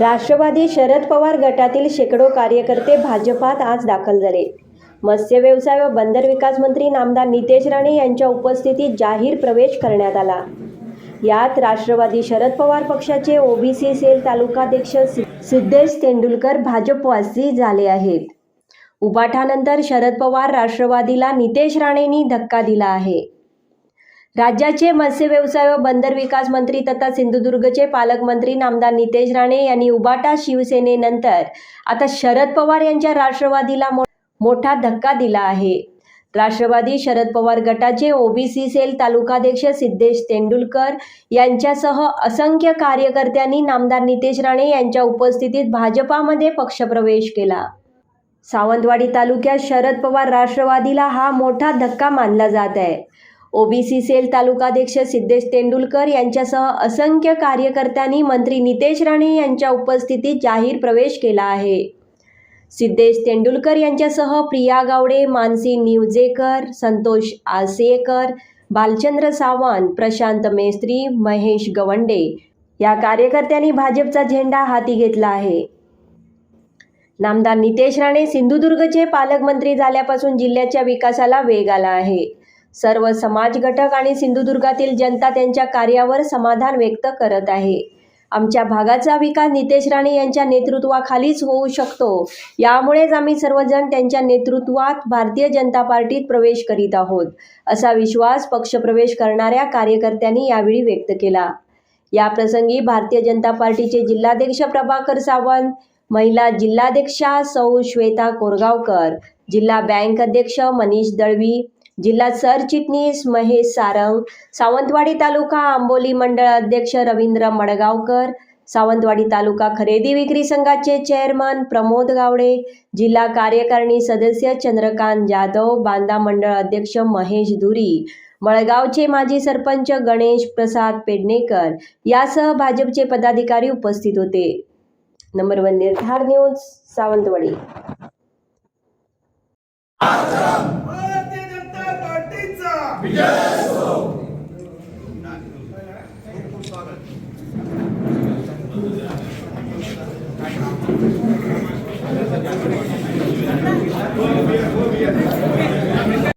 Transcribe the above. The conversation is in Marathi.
राष्ट्रवादी शरद पवार गटातील शेकडो कार्यकर्ते भाजपात आज दाखल झाले. मत्स्य व्यवसाय व बंदर विकास मंत्री नामदार नितेश राणे यांच्या उपस्थितीत जाहीर प्रवेश करण्यात आला. यात राष्ट्रवादी शरद पवार पक्षाचे ओबीसी सेल तालुकाध्यक्ष सिद्धेश तेंडुलकर भाजपवासी झाले आहेत. उपाठानंतर शरद पवार राष्ट्रवादीला नितेश राणेंनी धक्का दिला आहे. राज्याचे मत्स्य व्यवसाय व बंदर विकास मंत्री तथा सिंधुदुर्गचे पालकमंत्री नामदार नितेश राणे यांनी उबाटा शिवसेनेनंतर आता शरद पवार यांच्या राष्ट्रवादीला मो- मोठा धक्का दिला आहे. राष्ट्रवादी शरद पवार गटाचे ओबीसी सेल तालुकाध्यक्ष सिद्धेश तेंडुलकर यांच्यासह असंख्य कार्यकर्त्यांनी नामदार नितेश राणे यांच्या उपस्थितीत भाजपामध्ये पक्षप्रवेश केला. सावंतवाडी तालुक्यात शरद पवार राष्ट्रवादीला हा मोठा धक्का मानला जात आहे. ओबीसी सेल तालुकाध्यक्ष सिद्धेश तेंडुलकर यांच्यासह असंख्य कार्यकर्त्यांनी मंत्री नितेश राणे यांच्या उपस्थितीत जाहीर प्रवेश केला आहे. सिद्धेश तेंडुलकर यांच्यासह प्रिया गावडे मानसी निवजेकर संतोष आसेकर बालचंद्र सावंत प्रशांत मेस्त्री महेश गवंडे या कार्यकर्त्यांनी भाजपचा झेंडा हाती घेतला आहे. नामदार नितेश राणे सिंधुदुर्गचे पालकमंत्री झाल्यापासून जिल्ह्याच्या विकासाला वेग आला आहे. सर्व समाज घटक आणि सिंधुदुर्गातील जनता त्यांच्या कार्यावर समाधान व्यक्त करत आहे. आमच्या भागाचा विकास नितेश राणे यांच्या नेतृत्वाखालीच होऊ शकतो. यामुळेच आम्ही सर्वजण त्यांच्या नेतृत्वात भारतीय जनता पार्टीत प्रवेश करीत आहोत असा विश्वास पक्षप्रवेश करणाऱ्या कार्यकर्त्यांनी यावेळी व्यक्त केला. या प्रसंगी भारतीय जनता पार्टीचे जिल्हाध्यक्ष प्रभाकर सावंत महिला जिल्हाध्यक्षा सौ श्वेता कोरगावकर जिल्हा बँक अध्यक्ष मनीष दळवी जिल्हा सरचिटणीस महेश सारंग सावंतवाडी तालुका आंबोली मंडळ अध्यक्ष रवींद्र मडगावकर सावंतवाडी तालुका खरेदी विक्री संघाचे चेअरमन प्रमोद गावडे जिल्हा कार्यकारिणी सदस्य चंद्रकांत जाधव बांदा मंडळ अध्यक्ष महेश धुरी मळगावचे माजी सरपंच गणेश प्रसाद पेडणेकर यासह भाजपचे पदाधिकारी उपस्थित होते. नंबर वन निर्धार न्यूज सावंतवाडी. पार्टीचा